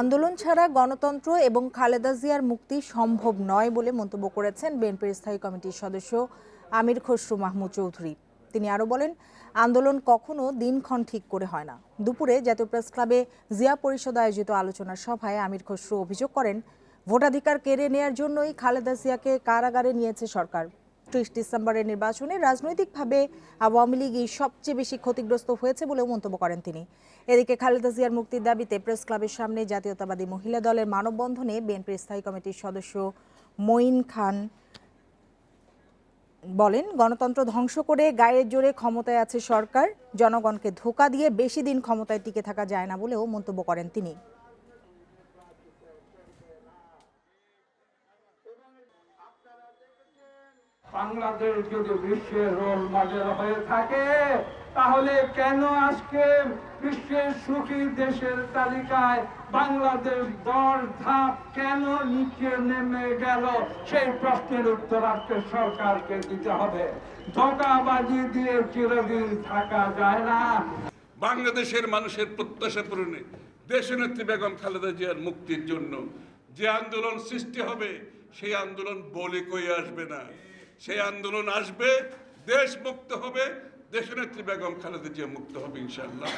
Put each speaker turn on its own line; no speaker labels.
আন্দোলন ছাড়া গণতন্ত্র এবং খালেদা জিয়ার মুক্তি সম্ভব নয় বলে মন্তব্য করেছেন বিএনপির স্থায়ী কমিটির সদস্য আমির খসরু মাহমুদ চৌধুরী তিনি আরও বলেন আন্দোলন কখনো দিনক্ষণ ঠিক করে হয় না দুপুরে জাতীয় প্রেস ক্লাবে জিয়া পরিষদ আয়োজিত আলোচনা সভায় আমির খসরু অভিযোগ করেন ভোটাধিকার কেড়ে নেয়ার জন্যই খালেদা জিয়াকে কারাগারে নিয়েছে সরকার ত্রিশ ডিসেম্বরের নির্বাচনে রাজনৈতিকভাবে আওয়ামী লীগই সবচেয়ে বেশি ক্ষতিগ্রস্ত হয়েছে বলেও মন্তব্য করেন তিনি এদিকে খালেদা জিয়ার মুক্তির দাবিতে প্রেস ক্লাবের সামনে জাতীয়তাবাদী মহিলা দলের মানববন্ধনে বিএনপির স্থায়ী কমিটির সদস্য মঈন খান বলেন গণতন্ত্র ধ্বংস করে গায়ের জোরে ক্ষমতায় আছে সরকার জনগণকে ধোকা দিয়ে বেশি দিন ক্ষমতায় টিকে থাকা যায় না বলেও মন্তব্য করেন তিনি
বাংলাদেশ যদি বিশ্বের রোল মডেল হয়ে থাকে তাহলে কেন আজকে বিশ্বের সুখী দেশের তালিকায় বাংলাদেশ দশ ধাপ কেন নিচে নেমে গেল সেই প্রশ্নের উত্তর আজকে সরকারকে দিতে হবে ধোকাবাজি দিয়ে চিরদিন থাকা যায় না
বাংলাদেশের মানুষের প্রত্যাশা পূরণে দেশনেত্রী বেগম খালেদা জিয়ার মুক্তির জন্য যে আন্দোলন সৃষ্টি হবে সেই আন্দোলন বলে কই আসবে না সেই আন্দোলন আসবে দেশ মুক্ত হবে দেশনেত্রী বেগম খালেদা জিয়া মুক্ত হবে ইনশাল্লাহ